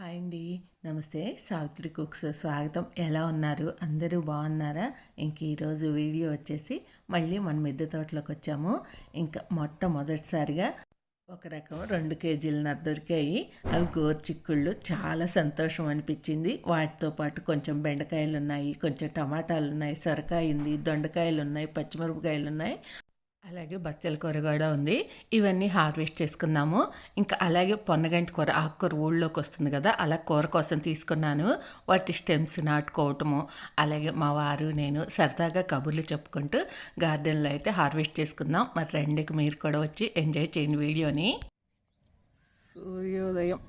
Hi అండి. నమస్తే. Savitri cooks స్వాగతం. ఎలా ఉన్నారు? అందరూ బాగున్నారా? ఇంక ఈరోజు వీడియో వచ్చేసి మళ్ళీ మన మిద్దె తోటలోకి వచ్చాము. ఇంకా మొట్టమొదటిసారిగా ఒక రకం రెండు కేజీలన్నర దొరికాయి. అవి గోర్చిక్కుళ్ళు. చాలా సంతోషం అనిపించింది. వాటితో పాటు కొంచెం బెండకాయలు ఉన్నాయి కొంచెం టమాటాలు ఉన్నాయి సొరకాయ ఉంది దొండకాయలు ఉన్నాయి పచ్చిమిరపకాయలు ఉన్నాయి అలాగే బచ్చల కూర కూడా ఉంది. ఇవన్నీ హార్వెస్ట్ చేసుకుందాము ఇంకా అలాగే పొన్నగంటి కూర ఆకుకూర ఊళ్ళోకి వస్తుంది కదా అలా కూర కోసం తీసుకున్నాను. వాటి స్టెమ్స్ నాటుకోవటము అలాగే మా వారు నేను సరదాగా కబుర్లు చెప్పుకుంటూ గార్డెన్లో అయితే హార్వెస్ట్ చేసుకుందాం. మరి రెండుకి మీరు కూడా వచ్చి ఎంజాయ్ చేయండి వీడియోని. సూర్యోదయం.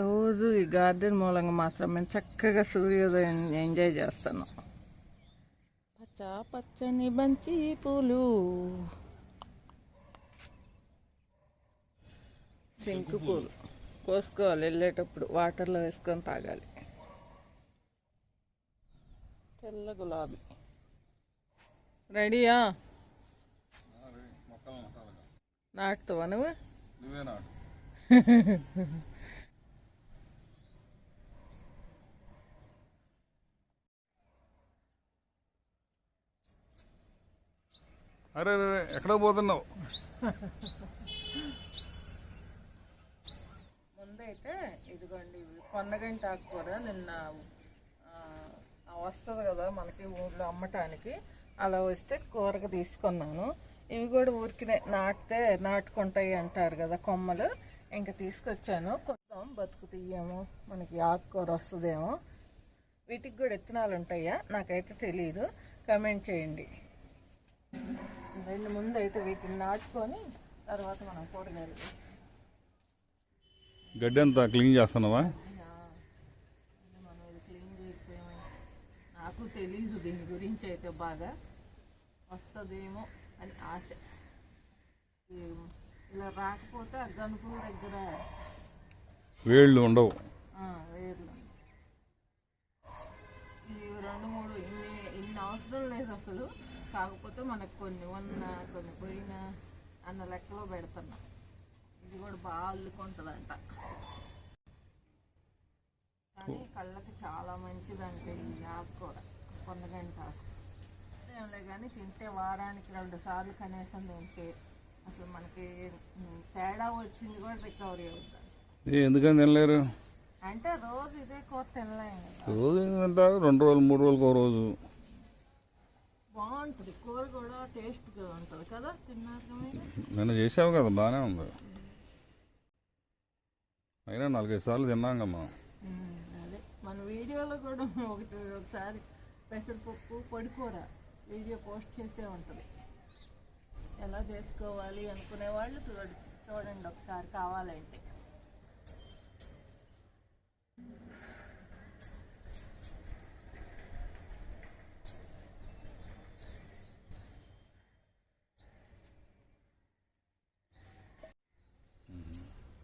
రోజు ఈ గార్డెన్ మూలంగా మాత్రం మేము చక్కగా సూర్యోదయం ఎంజాయ్ చేస్తున్నాం. పచ్చ పచ్చని బంతి పూలు. శంకు పూలు. కోసుకోవాలి వెళ్ళేటప్పుడు వాటర్లో వేసుకొని తాగాలి. తెల్ల గులాబీ. రెడీయా? నాటుతావా నువ్వు? నువ్వే నాడు అరే అరే ఎక్కడ ఎక్కడో పోతున్నావు? ముందైతే ఇదిగోండి ఇవి పొన్నగంటి ఆకుకూర నిన్న వస్తుంది కదా మనకి ఊర్లో అమ్మటానికి అలా వస్తే కూరగా తీసుకున్నాను. ఇవి కూడా ఊరికినే నాటితే నాటుకుంటాయి అంటారు కదా కొమ్మలు. ఇంకా తీసుకొచ్చాను. కొద్దాం బతుకు తీయేమో మనకి ఆకుకూర వస్తుందేమో. వీటికి కూడా విత్తనాలు ఉంటాయా? నాకైతే తెలియదు కమెంట్ చేయండి. రెండు ముందు అయితే వీటిని నాటుకొని తర్వాత మనం కూరగాయలు గడ్డి అంతా క్లీన్ చేస్తున్నావా? నాకు తెలీదు దీని గురించి అయితే బాగా. వస్తుందేమో అని ఆశ. ఇలా రాకపోతే గనుపు దగ్గర వేళ్ళు ఉండవు. వేర్లు ఇది రెండు మూడు ఇన్ని ఇన్ని అవసరం లేదు అసలు. కాకపోతే మనకు కొన్ని ఉన్న కొన్ని పోయిన అన్న లెక్కలో పెడుతున్నా. ఇది కూడా బాగా అల్లుకుంటుందంట. కానీ కళ్ళకి చాలా మంచిదంటే ఈ ఆకుకూర పొన్నగంట ఆకు. ఏంలే కానీ తింటే వారానికి రెండు సార్లు కనీసం తింటే అసలు మనకి తేడా వచ్చింది కూడా రికవరీ అవుతుంది. ఎందుకని తినలేరు? అంటే రోజు ఇదే కూర తినలేం కదా. రోజు ఏంటంటారు రెండు రోజులు మూడు రోజులకు ఒక రోజు. బాగుంటుంది. కూర కూడా టేస్ట్గా ఉంటుంది కదా? తిన్నాక మీరు? నిన్న చేసావు కదా బాగానే ఉంది. అయినా నాలుగైదు సార్లు తిన్నాం కమ్మా ఉమ్, అదే. మన వీడియోలో కూడా ఒకటి ఒకసారి పెసరపప్పు పొడి కూర వీడియో పోస్ట్ చేసే ఉంటుంది. ఎలా చేసుకోవాలి అనుకునే వాళ్ళు చూడ చూడండి ఒకసారి కావాలంటే.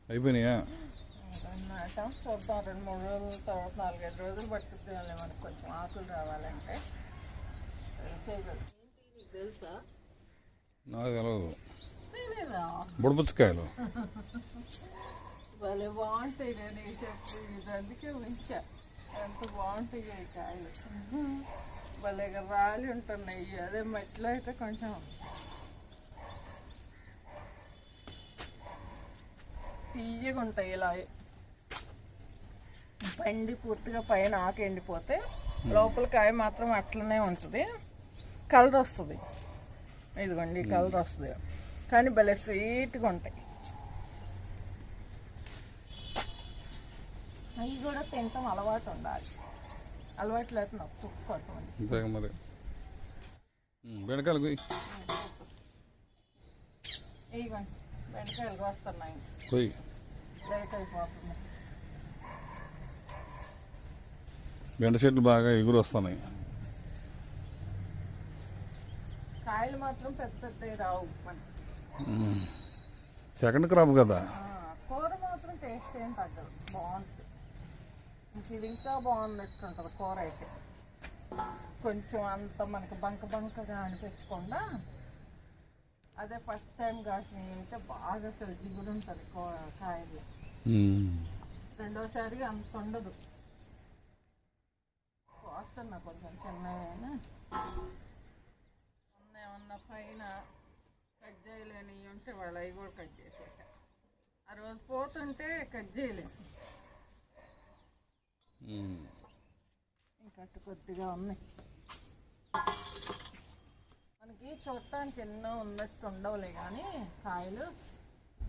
అయిపోయినాయా? అన్నమాట. చూద్దాం. రెండు మూడు రోజుల తర్వాత నాలుగైదు రోజులు పట్టుద్ది మనకు కొంచెం ఆకులు రావాలంటే. తెలుసా? నాకు తెలియదు బుడపుచ్చకాయలు భలే బాగుంటాయి నేను చెట్టు ఇది అందుకే ఉంచా. ఎంత బాగుంటాయి కాయలు. భలేగా రాలి ఉంటున్నాయి. అదే మట్టిలో అయితే కొంచెం తీయగా ఉంటాయి ఇలా. పండి పూర్తిగా పైన ఆకు ఎండిపోతే లోపల కాయ మాత్రం అట్లనే ఉంటుంది. కలర్ వస్తుంది. ఇదిగోండి కలర్ వస్తుంది. కానీ భలే స్వీట్గా ఉంటాయి. అవి కూడా తింటాం అలవాటు ఉండాలి. అలవాటు లేకుండా అంతే మరి. కొయ్యి. ఇదిగోండి. బెండకాయలు వస్తున్నాయి. కొయ్యి లేట్ అయిపోతుంది బెండ చెట్లు బాగా ఎగురు వస్తున్నాయి కాయలు మాత్రం పెద్ద పెద్దవి రావు. సెకండ్ క్రాప్ కదా? కూర మాత్రం టేస్ట్ ఏం తగ్గదు. బాగుంటుంది. ఇది ఇంకా బాగున్నట్టుంటుంది కూర అయితే. కొంచెం అంత మనకి బంక బంకగా అనిపించకుండా అదే ఫస్ట్ టైం కాసినవి అయితే బాగా అసలు దిగుడు ఉంటుంది కాయలు. రెండోసారి అంత ఉండదు. కోస్తున్నా కొంచెం చిన్నగానే ఏమన్నా పైన కట్ చేయలేని ఉంటే వాళ్ళు అవి కూడా కట్ చేసేసా. ఆ రోజు పోతుంటే కట్ చేయలేము. ఇంకా కొద్దిగా ఉన్నాయి. మనకి చూడటానికి ఎన్నో ఉన్నట్టు ఉండవులే కానీ కాయలు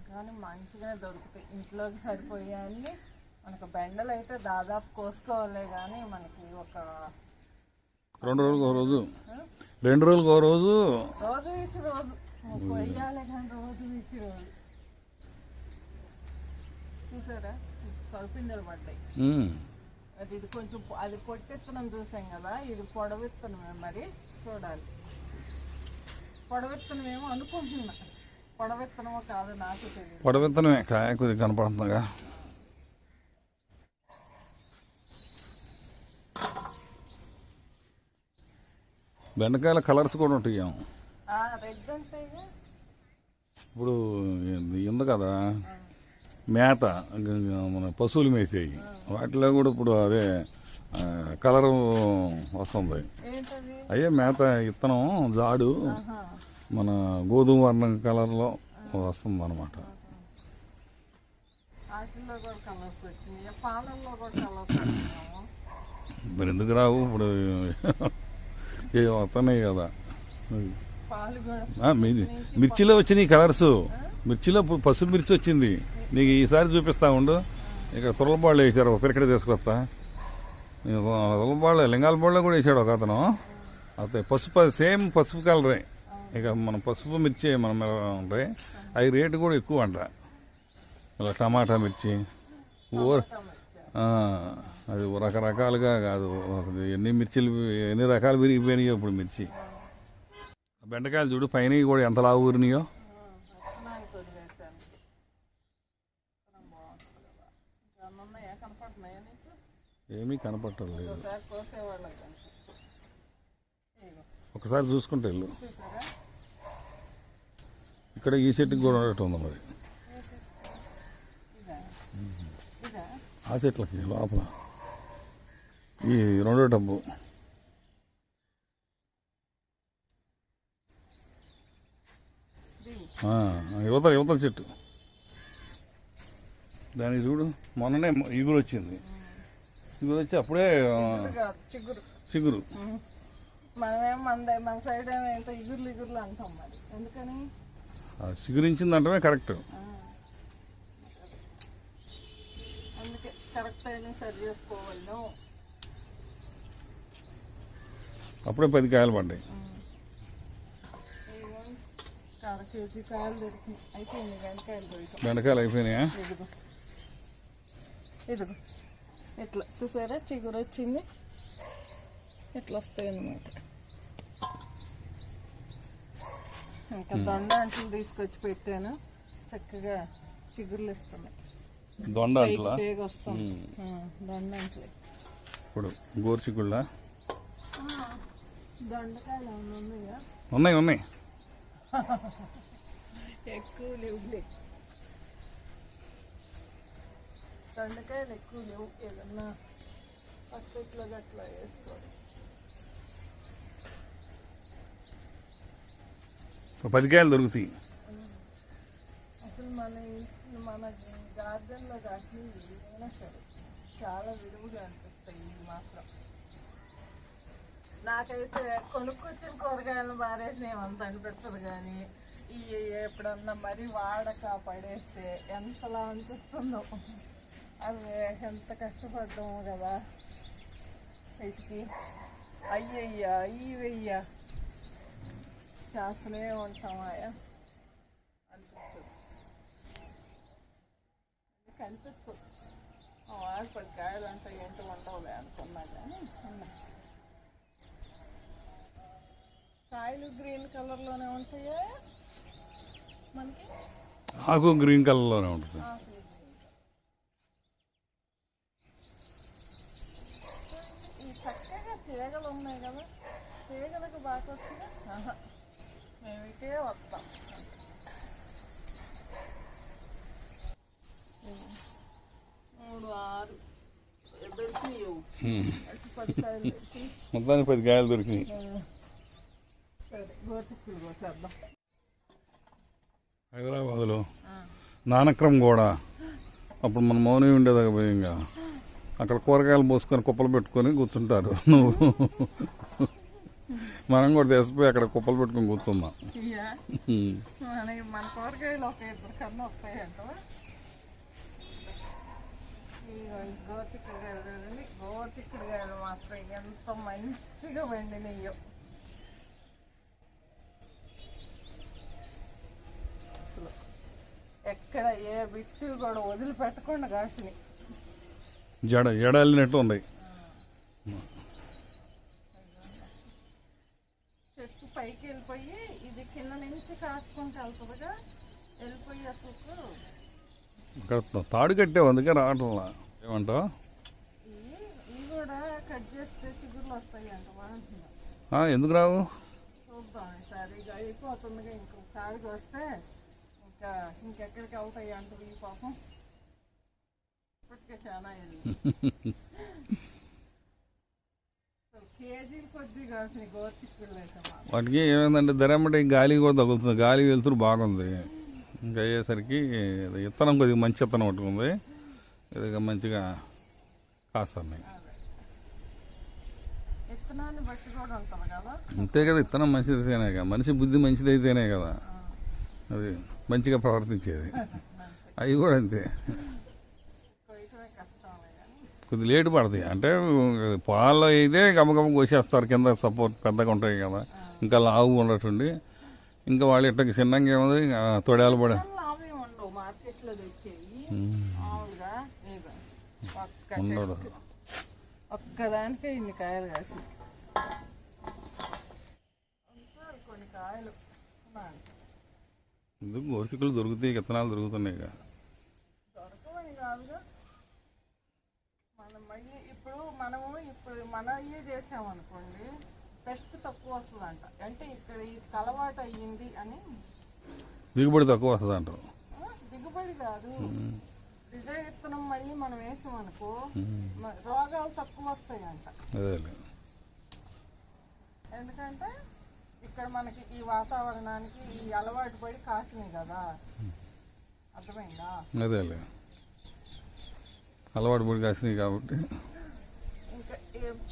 కానీ మంచిగానే దొరుకుతాయి. ఇంట్లోకి సరిపోయాన్ని మనకు బెండలు అయితే దాదాపు కోసుకోవాలే కానీ మనకి ఒక రెండు రోజులకు ఒక రోజు. రెండు రోజులకు ఒక రోజు. రోజు ఇచ్చి రోజు. కొయ్యాలి కానీ రోజు ఇచ్చి రోజు. చూసారా? సొల్పిందలు పడ్డాయి. అది ఇది కొంచెం అది పొట్టెత్తనం చూసాం కదా. ఇది పొడవెత్తనమే మరి. చూడాలి. పొడవెత్తనమేమో అనుకుంటున్నా. పొడవెత్తనమో కాదు నాకు తెలియదు. పొడవెత్తనమే కాయ కొద్దిగా కనపడుతుందిగా. బెండకాయల కలర్స్ కూడా ఉంటాయి ఇప్పుడు ఉంది కదా మేత మన పశువులు మేసేవి వాటిలో కూడా ఇప్పుడు అదే కలరు వస్తుంది. అయ్యే మేత ఇత్తనం జాడు. మన గోధుమ వర్ణం కలర్లో వస్తుంది అనమాట మరి ఎందుకు రావు? ఇప్పుడు ఏ వస్తున్నాయి కదా. మీది మిర్చిలో వచ్చినాయి కలర్స్. మిర్చిలో పసుపు మిర్చి వచ్చింది. నీకు ఈసారి చూపిస్తా ఉండు. ఇక తులబాళ్ళు వేసారు. ఒక పిరికడ తీసుకొస్తా. తులబాళ్ళు లింగాలబాళ్ళు కూడా వేసాడు ఒక అతను. అతే పసుపు సేమ్ పసుపు కలరే. ఇక మన పసుపు మిర్చి మన ఉంటాయి అవి రేటు కూడా ఎక్కువ అంట. ఇలా టమాటా మిర్చి ఊర అది రకరకాలుగా కాదు. ఎన్ని మిర్చిలు ఎన్ని రకాలు విరిగిపోయినాయో ఇప్పుడు మిర్చి. బెండకాయలు చూడు పైన కూడా ఎంత లావు ఊరినాయో ఏమీ కనపట్టలేదు ఒకసారి చూసుకుంటే వెళ్ళు. ఇక్కడ ఈ చెట్టుకి కూడా ఉన్నట్టు ఉంది మరి. ఆ చెట్లకి లోపల. ఈ రెండో డబ్బు యువతల యువతల చెట్టు దానికి చూడు మొన్ననే ఇగురు వచ్చింది. ఇగురు వచ్చి అప్పుడే చిగురు. మనమేం మన మన సైడ్ ఏమో ఇగుర్లు ఇగుర్లు అంటాం మరి. ఎందుకని? ఆ చిగురించిందంటమే కరెక్ట్. అందుకే కరెక్ట్ సరి చేసుకోవాలి అప్పుడే పది కాయలు పడ్డాయి. బెండకాయలు అయిపోయినాయా ఇదిగో. ఇట్లా చూసారా? చిగురు వచ్చింది. ఇట్లా వస్తాయి అన్నమాట ఇంకా దొండ అంట్లు తీసుకొచ్చి పెట్టాను. చక్కగా చిగుర్లు ఇస్తున్నాయి. దొండ అట్లా తేగ వస్తుంది. దొండ అంట్లు ఇప్పుడు గోర్చిగుళ్ళ దొండకాయలు ఉన్నాయా? ఉన్నాయి ఉన్నాయి. ఎక్కువ లేవులే దొండకాయలు ఎక్కువ లేవు. ఏదన్నా పచ్చట్లో అట్లా వేసుకోవాలి. ఒక పది కాయలు దొరుకుతాయి. అసలు మన సరే చాలా విలువగా అనిపిస్తాయి మాత్రం. నాకైతే కొనుక్కొచ్చిన కూరగాయలను బారేసిన ఏమంత అనిపించదు కానీ ఈ ఎప్పుడన్నా మరీ వాడక పడేస్తే ఎంతలా అనిపిస్తుందో. అవి ఎంత కష్టపడ్డాము కదా. వీటికి అయ్యయ్యా ఇవయ్యా చేస్తూనే ఉంటామాయా అనిపిస్తుంది కనిపించదు పది కాయలు అంటే ఏంటి ఉండవులే అనుకున్నా కానీ ఉన్నాయి. కాయలు గ్రీన్ కలర్లోనే ఉంటాయా మనకి ఆకు గ్రీన్ కలర్లోనే ఉంటుంది చక్కగా తీగలు ఉన్నాయి కదా తీగలకు బాగా వచ్చినా ఆరు. మొత్తానికి పది కాయలు దొరికినాయి. హైదరాబాద్లో నానక్రం కూడా అప్పుడు మన మౌని ఉండేదాకా పోయి ఇంకా. అక్కడ కూరగాయలు పోసుకొని కుప్పలు పెట్టుకొని కూర్చుంటారు. నువ్వు. మనం కూడా తెసిపోయి అక్కడ కుప్పలు పెట్టుకొని కూర్చుందాం. మన కూరగాయలు ఒక ఇద్దరు కన్నా వస్తాయంట. గోచిక్కుడుగాయలు గోచిక్కుడుగాయలు మాత్రం ఎంత మంచిగా వండినయ్యో ఎక్కడ ఏ బిట్టు కూడా వదిలిపెట్టకుండా కాసినాయి. జడ ఎడలినట్టు ఉంది చెట్టు పైకి వెళ్ళిపోయి ఇది కింద నుంచి కాసుకుంటూ వెళ్తుందిగా వెళ్ళిపోయి అసలు ఇక్కడ తాడు కట్టావు అందుకే రావటంలా ఏమంటావు ఇవి ఇవి కూడా కట్ చేస్తే చిగుర్లు వస్తాయి అంట బాగుంటుంది ఆ, ఎందుకు రావు చూద్దాం ఈసారి ఇక అయిపోతుందిగా ఇంకొకసారి వస్తే ఇంకా ఇంకెక్కడికి వెళ్తాయి అంటుంది ఈ పాపం ఇప్పటికే చాలా వెళ్ళి అసలు కేజీలు కొద్ది కాసిన గోచిక్కుళ్ళు అయితే మాత్రం. వాటికి ఏమైందంటే ధరమ్మటి గాలి కూడా తగులుతుంది. గాలి వెళ్తురు బాగుంది. ఇంకా అయ్యేసరికి ఇది విత్తనం కొద్దిగా మంచి విత్తనం పట్టుకుంది ఇది మంచిగా కదా? అంతే కదా విత్తనం మంచిదైతేనే కదా మనిషి బుద్ధి మంచిదైతేనే కదా. అది మంచిగా ప్రవర్తించేది. అవి కూడా అంతే. కొద్ది లేటు పడతాయి. అంటే పాలు అయితే గమగమ కోసేస్తారు కింద సపోర్ట్ పెద్దగా ఉంటాయి కదా. ఇంకా లావు ఉండటుండి ఇంకా వాళ్ళు ఇట్లా చిన్నగా ఏముంది? తొడాలు పడే ఉండడు. ఒక్కదానికే ఇన్ని కాయలు కాసి. కొన్ని కాయలు. ఎందుకు గోరుచిక్కులు దొరుకుతాయి విత్తనాలు దొరుకుతున్నాయి దొరకవని కాదుగా. మనం మళ్ళీ ఇప్పుడు మనము ఇప్పుడు మన ఇయ్యే చేసామనుకోండి పెస్ట్ తక్కువ వస్తుందంట. అంటే ఇక్కడ ఈ అలవాటు అయ్యింది అని దిగుబడి తక్కువ వస్తుంది అంటారు దిగుబడి కాదు. ఇదే విత్తనం మళ్ళీ మనం వేసామనుకో రోగాలు తక్కువ వస్తాయంట. ఎందుకంటే ఇక్కడ మనకి ఈ వాతావరణానికి ఈ అలవాటు పడి కాసినాయి కదా. అర్థమైందా? అదేలే అలవాటు పడి కాసినాయి కాబట్టి. ఇంకా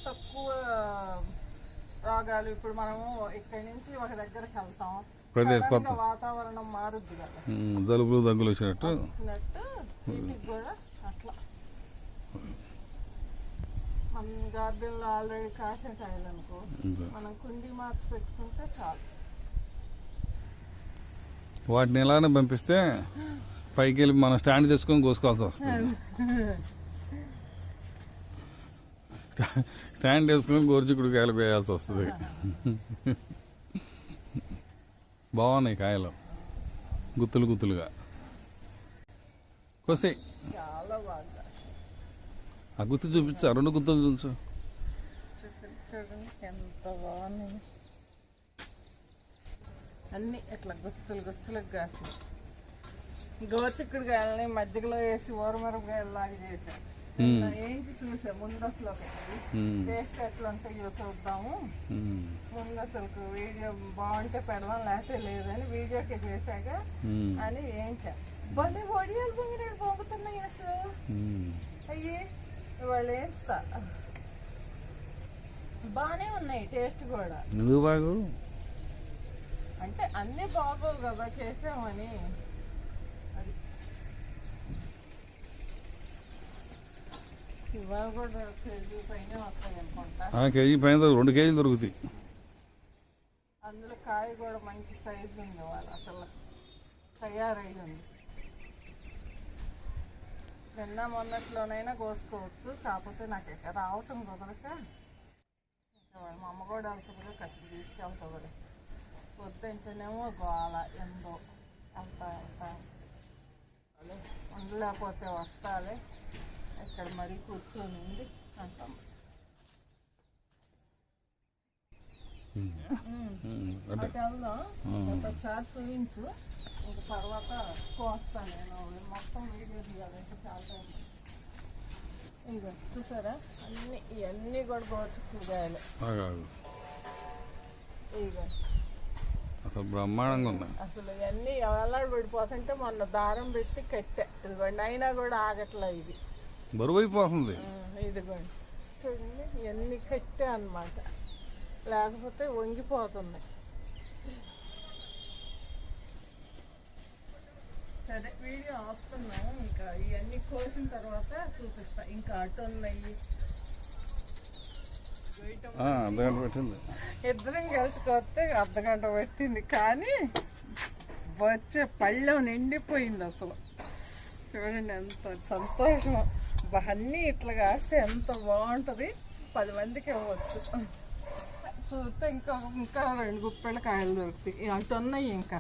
తక్కువ రోగాలు ఇప్పుడు మనము ఇక్కడి నుంచి ఒక దగ్గరికి వెళ్తాం. ప్రదేశ్ వాతావరణం మారుద్ది కదా. ఉమ్, జలుబులు దగ్గులు వచ్చినట్టు. కూడా అట్లా. మన గార్డెన్లో ఆల్రెడీ కాసిన కాయలు అనుకో ఇంకా. మనం కుండీ మార్చి పెట్టుకుంటే చాలు. వాటిని ఎలానే పంపిస్తే పైకి వెళ్ళి మనం స్టాండ్ తెచ్చుకొని కోసుకోవాల్సి వస్తుంది. స్టాండ్ వేసుకొని గోరుచిక్కుడు కాయలు వేయాల్సి వస్తుంది. బాగున్నాయి కాయలు. గుత్తులు గుత్తులుగా. కోసి. ఆ గుత్తి చూపించు రెండు గుత్తులు చూపించు. ఎంత బాగున్నాయి. అన్ని ఇట్లా గుత్తులు గుత్తులకు కాసి. గోచిక్కుడుకాయలని మజ్జిగలో వేసి ఊరమిరపకాయలు చేశాను చూసా ముందు అసలు ఉమ్, టేస్ట్ ఎట్లా ఉంటాయో చూద్దాము. ఉమ్, ముందు అసలు వీడియో బాగుంటే పెడదాం లేకపోతే లేదని వీడియోకి చేశాక అని ఏంచా భలే వడియాలు పొంగినాడు పొంగుతున్నాయి అసలు. అయ్యి ఇవాళ వేస్తా బాగానే ఉన్నాయి టేస్ట్ కూడా. ఎందుకు బాగు? అంటే అన్ని బాగోవు కదా చేసామని అది ఇవాళ కూడా కేజీ పైన రెండు కేజీలు దొరుకుతాయి. అందులో కాయ కూడా మంచి సైజు ఉంది వాళ్ళు అసలు. తయారై ఉంది నిన్న మొన్నట్లోనైనా కోసుకోవచ్చు. కాకపోతే నాకు ఇక్కడ రావటం కుదరక. మా అమ్మ కూడా వెళ్తుందిగా కసి తీసుకెళ్తుంది వద్దంటేనేమో గోల ఎందో. వెళ్తా వెళ్తా. ఉండలేకపోతే వస్తాలే. ఇక్కడ మరీ కూర్చొని ఉంది అటు. వెళ్దాం ఒకసారి చూపించు. ఇంక తర్వాత కోస్తాను నేను. మొత్తం వీడియో తీయాలంటే చాలా టైం ఇంకా చూసారా? అన్ని ఇవన్నీ కూడా గోచుకుగాయలు ఆగాగు. ఇక అసలు బ్రహ్మాండంగా ఉన్నాయి అసలు ఇవన్నీ ఎవలాడు పడిపోతుంటే మొన్న దారం పెట్టి కట్టా. ఇదిగోండి అయినా కూడా ఆగట్లే ఇది. బరువు అయిపోతుంది ఆ, ఇదిగోండి. చూడండి ఇవన్నీ కట్టే అన్నమాట. లేకపోతే వంగిపోతుంది. సరే వీడియో ఆపుతున్నాము ఇంకా ఇవన్నీ కోసిన తర్వాత చూపిస్తా. ఇంకా అటు ఉన్నాయి. ఆ, అర్ధగంట పెట్టింది. ఇద్దరం కలిసి కొత్తే అర్ధగంట పెట్టింది. కానీ వచ్చే పళ్ళెం నిండిపోయింది అసలు. చూడండి ఎంత సంతోషం. అన్నీ ఇట్లా కాస్తే ఎంత బాగుంటుంది? పది మందికి ఇవ్వచ్చు. చూస్తే ఇంకా ఇంకా రెండు గుప్పెళ్ళ కాయలు దొరుకుతాయి. అటు ఉన్నాయి ఇంకా.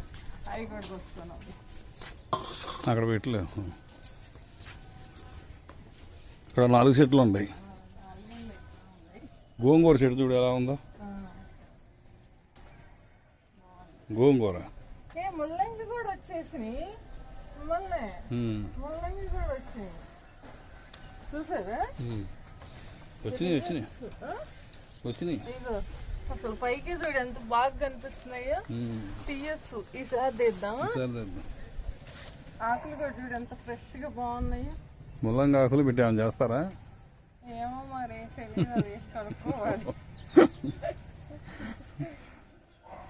అవి కూడా వస్తున్నాం అక్కడ పెట్టలేవు ఇక్కడ నాలుగు చెట్లు ఉన్నాయి. గోంగూర చెట్టు చూడు ఎలా ఉందో. గోంగూర. ఏ ముల్లంగి కూడా వచ్చేసినాయి. ఉమ్, ముల్లంగి కూడా వచ్చినాయి చూసారా ఉమ్. వచ్చినాయి వచ్చినాయి? వచ్చినాయి. అసలు పైకి చూడు ఎంత బాగా కనిపిస్తున్నాయో. తీయచ్చు. ఈసారి తీద్దామా. ఆకులు కూడా చూడు ఎంత ఫ్రెష్గా బాగున్నాయో. ముల్లంగి ఆకులు పెట్టి ఏమైనా చేస్తారా? ఏమో మరి తెలియదు అది కనుక్కోవాలి.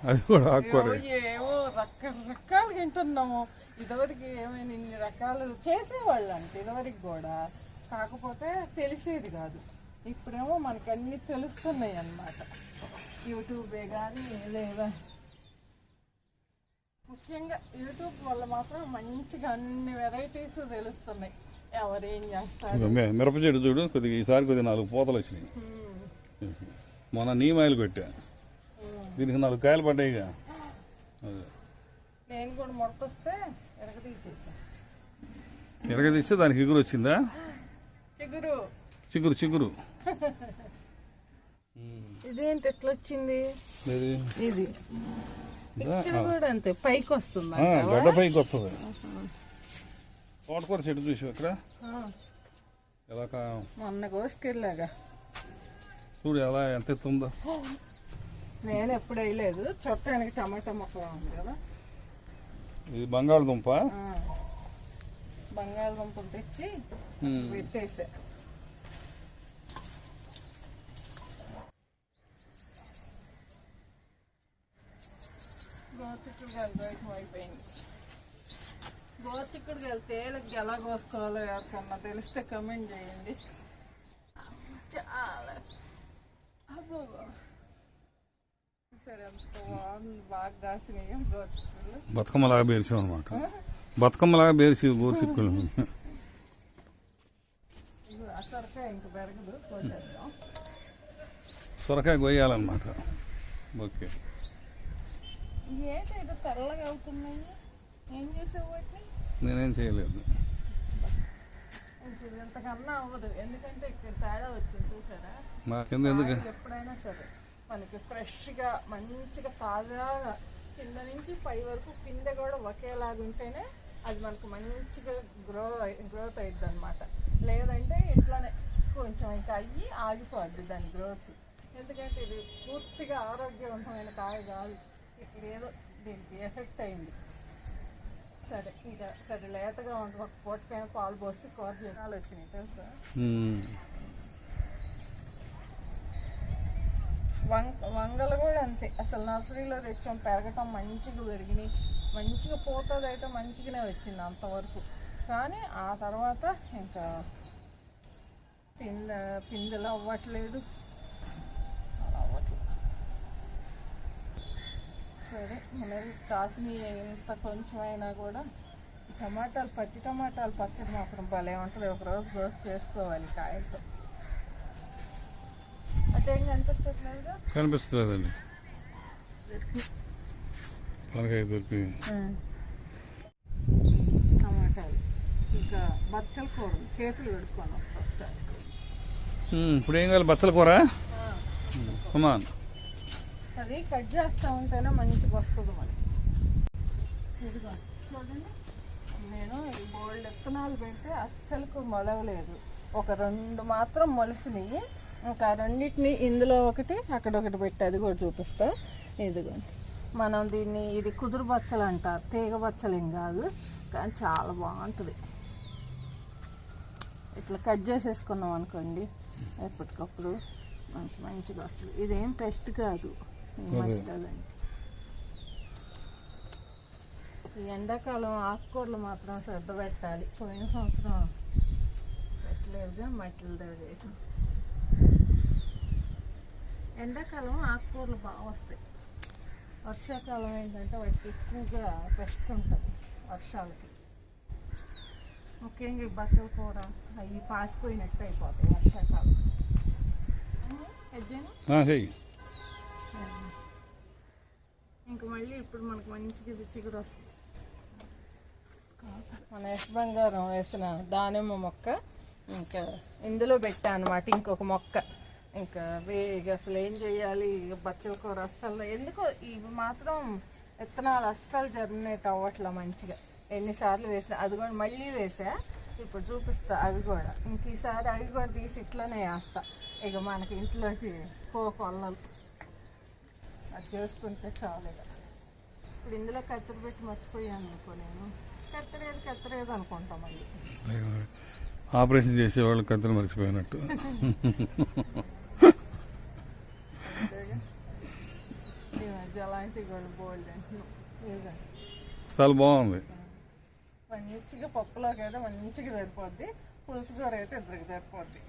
అది కూడా ఆకుకూర. ఏవో ఏవో రకరకాలు తింటున్నాము. ఇదివరకు ఏమైనా ఇన్ని రకాలు చేసేవాళ్ళు అంటే ఇదివరకు కూడా కాకపోతే తెలిసేది కాదు. ఇప్పుడేమో మనకి అన్ని తెలుస్తున్నాయి అన్నమాట యూట్యూబే కానీ లేదా ముఖ్యంగా యూట్యూబ్ వల్ల మాత్రం మంచిగా అన్ని వెరైటీస్ తెలుస్తున్నాయి. ఎవరు ఏం చేస్తారు మిరప చూడు కొద్దిగా ఈసారి కొద్దిగా నాలుగు పూతలు వచ్చినాయి. మొన్న నీమాయిలు పెట్టా. దీనికి నాలుగు కాయలు పడ్డాయిగా. నేను కూడా ఎరగ తీసేసాను ఎరగ తీస్తే దానికి ఎగురు వచ్చిందా చిగురు. చిగురు ఇదేంటి ఎట్లా వచ్చింది? ఇది. కూడా అంతే పైకి వస్తుంది గడ్డ పైకి వస్తుంది. తోటకూర చెట్టు చూసి ఇక్కడ ఎలా మొన్న కోసుకెళ్ళాగా. చూడు ఎలా ఎంత ఎత్తుందో. నేను ఎప్పుడు వేయలేదు. చుట్టానికి టమాటా మొక్క ఉంది కదా. ఇది బంగాళదుంప. బంగాళదుంపలు తెచ్చి. పెట్టేసా. గోతిక్కుడుగాయలు బయటం అయిపోయింది. గోతిక్కుడుగాయలు తేలిగ్గా ఎలా కోసుకోవాలో ఎవరికన్నా తెలిస్తే కమెంట్ చేయండి. చాలా. అబ్బో. సరే ఎంత బాగుంది బాగా కాసినాయి గోతిక్కుడులు బతుకమ్మలాగా బేర్చాం అనమాట బతుకమ్మలాగా ఇంక పెరగదు కోసేద్దాం సొరకాయ కొయ్యాలన్నమాట ఓకే. నేనేం చేయలేదు. నాకెందుకు ఎందుకు? ఎప్పుడైనా సరే మనకి ఫ్రెష్గా మంచిగా తాజాగా కింద నుంచి పై వరకు పిందె కూడా ఒకేలాగా ఉంటేనే అది మనకు మంచిగా గ్రో గ్రోత్ అవుతుంది అనమాట లేదంటే ఇట్లానే కొంచెం ఇంకా అయ్యి ఆగిపోద్ది దాని గ్రోత్ ఎందుకంటే ఇది పూర్తిగా ఆరోగ్యవంతమైన కాయ కాదు. ఇక్కడ ఏదో దీనికి ఎఫెక్ట్ అయింది. సరే ఇంకా సరే లేతగా ఉంటుంది ఒక పూటకైనా పాలు పోసి కూర చేసాలు వచ్చినాయి తెలుసా. వంగ వంగలు కూడా అంతే. అసలు నర్సరీలో తెచ్చాం పెరగటం మంచిగా పెరిగినాయి. మంచిగా పోతుంది అయితే మంచిగానే వచ్చింది అంతవరకు. కానీ ఆ తర్వాత ఇంకా పింద పిందెలు అవ్వట్లేదు. అలా అవ్వట్లేదు. సరే మనం కాసిన ఎంత కొంచెం అయినా కూడా టమాటాలు పచ్చి టమాటాలు పచ్చడి మాత్రం భలే ఉంటుంది. ఒకరోజు రోజు చేసుకోవాలి కాయతో అదేం కనిపించట్లేదు కనిపిస్తలేదండి. పనకాయ దొరికి టమాటాలు. ఇంకా బచ్చల కూర చేతులు పెట్టుకొని వస్తాం ఇప్పుడు ఏం కావాలి? బచ్చల కూర? కమాన్ అది కట్ చేస్తూ ఉంటేనే మంచిగా వస్తుంది మనకి ఇదిగో చూడండి. నేను ఈ బోల్డ్ విత్తనాలు పెడితే అస్సలకు మొలవలేదు. ఒక రెండు మాత్రం మొలిసినాయి. ఇంకా రెండింటిని ఇందులో ఒకటి అక్కడ ఒకటి పెట్టి అది కూడా చూపిస్తా. ఇదిగోండి. మనం దీన్ని ఇది కుదురు బచ్చలు అంటారు తీగ బచ్చలు ఏం కాదు కానీ చాలా బాగుంటుంది. ఇట్లా కట్ చేసేసుకున్నాం అనుకోండి ఎప్పటికప్పుడు మనకి మంచిగా వస్తుంది. ఇదేం పెస్ట్ కాదు ఈ ఎండాకాలం ఆకుకూరలు మాత్రం శ్రద్ధ పెట్టాలి. పోయిన సంవత్సరం పెట్టలేదుగా మట్టిలు తగ్గేసి ఎండాకాలం ఆకుకూరలు బాగా వస్తాయి. వర్షాకాలం ఏంటంటే వాటికి ఎక్కువగా పెస్ట్ ఉంటుంది వర్షాలకి. ముఖ్యంగా ఈ బచ్చల కూర అవి పాసిపోయినట్టు అయిపోతాయి వర్షాకాలం. ఇంకా మళ్ళీ ఇప్పుడు మనకు మంచిగా చిగురు వస్తుంది. మన ఎస్ బంగారం వేసిన దానిమ్మ మొక్క ఇంకా ఇందులో పెట్టా అనమాట ఇంకొక మొక్క. ఇంకా వేగ అసలు ఏం చేయాలి? ఇక బచ్చల కూర అస్సలు ఎందుకో ఇవి మాత్రం విత్తనాలు అస్సలు జర్మినేట్ అవ్వట్లే మంచిగా. ఎన్నిసార్లు వేసిన అది కూడా మళ్ళీ వేసా ఇప్పుడు చూపిస్తా అవి కూడా. ఇంక ఈసారి అవి కూడా తీసి ఇట్లనే వేస్తా. ఇక మనకి ఇంట్లోకి పో కొల్లలు. అది చేసుకుంటే చాలు ఇక. ఇప్పుడు ఇందులో కత్తెర పెట్టి మర్చిపోయాను అనుకో నేను. కత్తరేది కత్తరేది అనుకుంటాం మళ్ళీ. ఆపరేషన్ చేసేవాళ్ళు కత్తిని మర్చిపోయినట్టు. కూడా బోల్డ్ ఇదిగోండి చాలా బాగుంది. మంచిగా పప్పులోకి అయితే మంచిగా సరిపోద్ది. పులుసు కూర అయితే ఇద్దరికి సరిపోద్ది.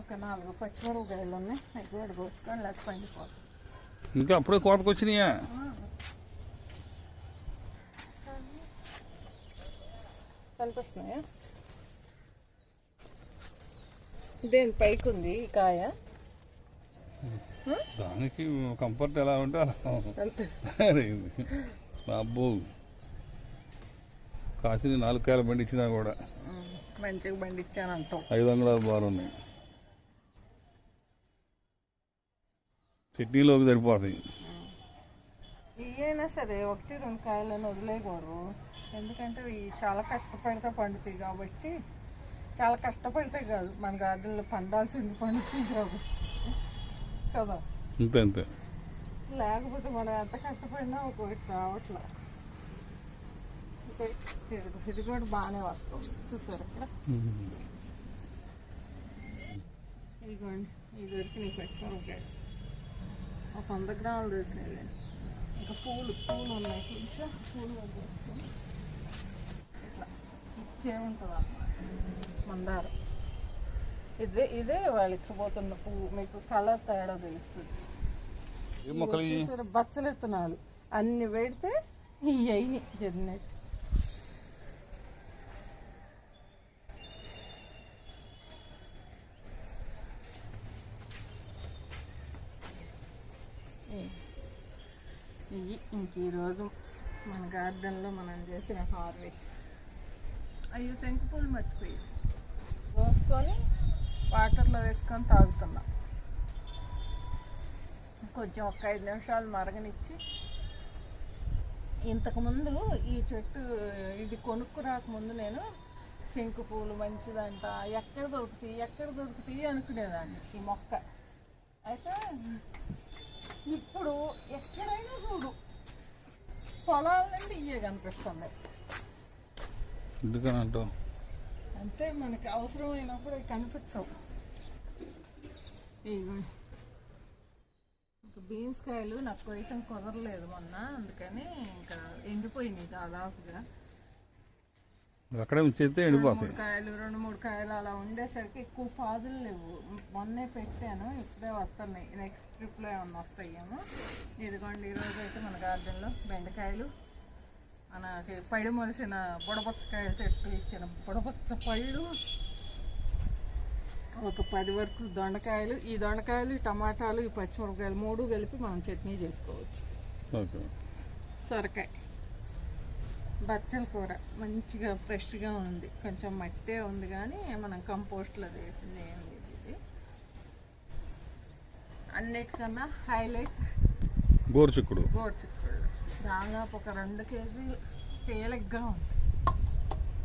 ఒక నాలుగు పచ్చిమిరపకాయలు ఉన్నాయి. అవి కూడా కోసుకొని లేక పండిపోతుంది ఇంకా అప్పుడే కోతకు వచ్చినాయా కనిపిస్తున్నాయా? దేని పైకి ఉంది ఈ కాయ? దానికి కంఫర్ట్ ఎలా ఉంటే అలా. అబ్బో. కాసిన నాలుగు కాయలు పండించినా కూడా. మంచిగా పండించాను అంటాం ఐదు అంగుళాలు బారున్నాయి చట్నీలోకి సరిపోతాయి. ఏమైనా సరే ఒకటి రెండు కాయలను వదిలేయకూడదు. ఎందుకంటే ఇవి చాలా కష్టపడితే పండుతాయి కాబట్టి చాలా కష్టపడితే కాదు. మన గార్డెన్లో పండాల్సింది పండుతుంది కదా? అంతే అంతే. లేకపోతే మనం ఎంత కష్టపడినా ఒకటి రావట్లే. ఇది- కూడా బాగానే వస్తుంది. చూసారు ఇక్కడ? ఇదిగోండి ఇది దొరికినాయి పచ్చిమిరపకాయ ఒక వంద గ్రాములు దొరికినాయి ఇంకా పూలు పూలు ఉన్నాయి. కొంచెం పూలు ఇచ్చే ఉంటుంది అన్నమాట. మందారం. ఇదే ఇదే వాళ్ళు ఇచ్చబోతున్న పువ్వు. మీకు కలర్ తేడా తెలుస్తుంది. ఏ మొక్కలు ఇవి? చూసారా? బచ్చలు విత్తనాలు అన్ని పెడితే ఈ అయినాయి జర్నేట్ ఇవి ఇంక ఈరోజు మన గార్డెన్లో మనం చేసిన హార్వెస్ట్. అయ్యో శంకుపూలు మర్చిపోయి పోసుకొని వాటర్లో వేసుకొని తాగుతున్నాం. కొంచెం ఒక ఐదు నిమిషాలు మరగనిచ్చి ఇంతకుముందు ఈ చెట్టు ఇది కొనుక్కు రాకముందు నేను సింకు పూలు మంచిదంట ఎక్కడ దొరుకుతాయి ఎక్కడ దొరుకుతాయి అనుకునేదాన్ని ఈ మొక్క. అయితే ఇప్పుడు ఎక్కడైనా చూడు పొలాల నుండి ఇవే కనిపిస్తున్నాయి ఎందుకని అంటే మనకి అవసరమైనప్పుడు అవి కనిపించవు. ఇంకా బీన్స్ కాయలు నాకు కొయ్యటం కుదరలేదు మొన్న అందుకని ఇంకా ఎండిపోయినాయి దాదాపుగా. అక్కడే ఎండిపోతాయి. కాయలు రెండు మూడు కాయలు అలా ఉండేసరికి ఎక్కువ పాదులు లేవు. మొన్నే పెట్టాను ఇప్పుడే వస్తున్నాయి. నెక్స్ట్ ట్రిప్లో ఏమన్నా వస్తాయేమో. ఇదిగోండి ఈరోజు అయితే మన గార్డెన్లో బెండకాయలు మనకి పడి మొలిసిన బుడపచ్చకాయల చెట్టు ఇచ్చిన బుడపచ్చ పళ్ళు ఒక పది వరకు దొండకాయలు. ఈ దొండకాయలు ఈ టమాటాలు ఈ పచ్చిమిరపకాయలు మూడు కలిపి మనం చట్నీ చేసుకోవచ్చు. సొరకాయ. బచ్చల కూర మంచిగా ఫ్రెష్గా ఉంది. కొంచెం మట్టే ఉంది కానీ మనం కంపోస్ట్లో వేసింది ఏం లేదు ఇది. అన్నిటికన్నా హైలైట్ గోరుచిక్కుడు. గోరుచిక్కుళ్ళు దాదాపు ఒక రెండు కేజీలు తేలిగ్గా ఉంది.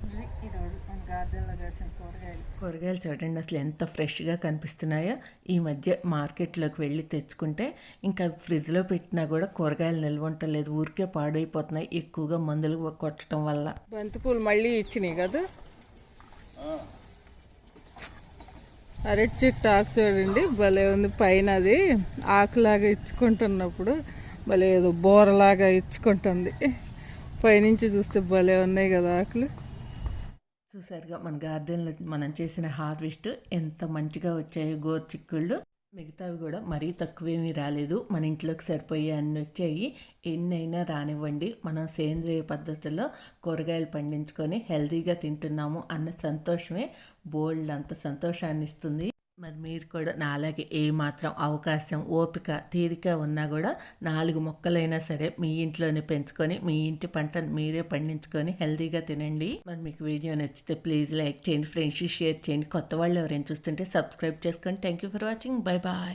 ఇది ఈరోజు మన గార్డెన్లో కూరగాయలు. కూరగాయలు చూడండి అసలు ఎంత ఫ్రెష్గా కనిపిస్తున్నాయో. ఈ మధ్య మార్కెట్లోకి వెళ్ళి తెచ్చుకుంటే ఇంకా ఫ్రిడ్జ్లో పెట్టినా కూడా కూరగాయలు నిల్వ ఉండలేదు ఊరికే పాడైపోతున్నాయి ఎక్కువగా మందులు కొట్టడం వల్ల. బంతిపూలు మళ్ళీ ఇచ్చినాయి కదా. అరటి చెట్టు ఆకు చూడండి భలే ఉంది. పైన అది ఆకులాగా ఇచ్చుకుంటున్నప్పుడు భలే ఏదో బోరలాగా ఇచ్చుకుంటుంది. పైనుంచి చూస్తే భలే ఉన్నాయి కదా ఆకులు. చూసారుగా మన గార్డెన్లో మనం చేసిన హార్వెస్ట్ ఎంత మంచిగా వచ్చాయో గోర్చిక్కుళ్ళు మిగతావి కూడా మరీ తక్కువేమీ రాలేదు. మన ఇంట్లోకి సరిపోయే అన్ని వచ్చాయి. ఎన్నైనా రానివ్వండి. మనం సేంద్రియ పద్ధతిలో కూరగాయలు పండించుకొని హెల్తీగా తింటున్నాము అన్న సంతోషమే బోల్డ్ అంత సంతోషాన్ని ఇస్తుంది మరి మీరు కూడా నాలాగే ఏ మాత్రం అవకాశం ఓపిక తీరిక ఉన్నా కూడా నాలుగు మొక్కలైనా సరే మీ ఇంట్లోనే పెంచుకొని మీ ఇంటి పంటను మీరే పండించుకొని హెల్తీగా తినండి. మరి మీకు వీడియో నచ్చితే ప్లీజ్ లైక్ చేయండి ఫ్రెండ్స్ షేర్ చేయండి. కొత్త వాళ్ళు ఎవరైనా చూస్తుంటే సబ్స్క్రైబ్ చేసుకోండి thank you for watching. Bye bye.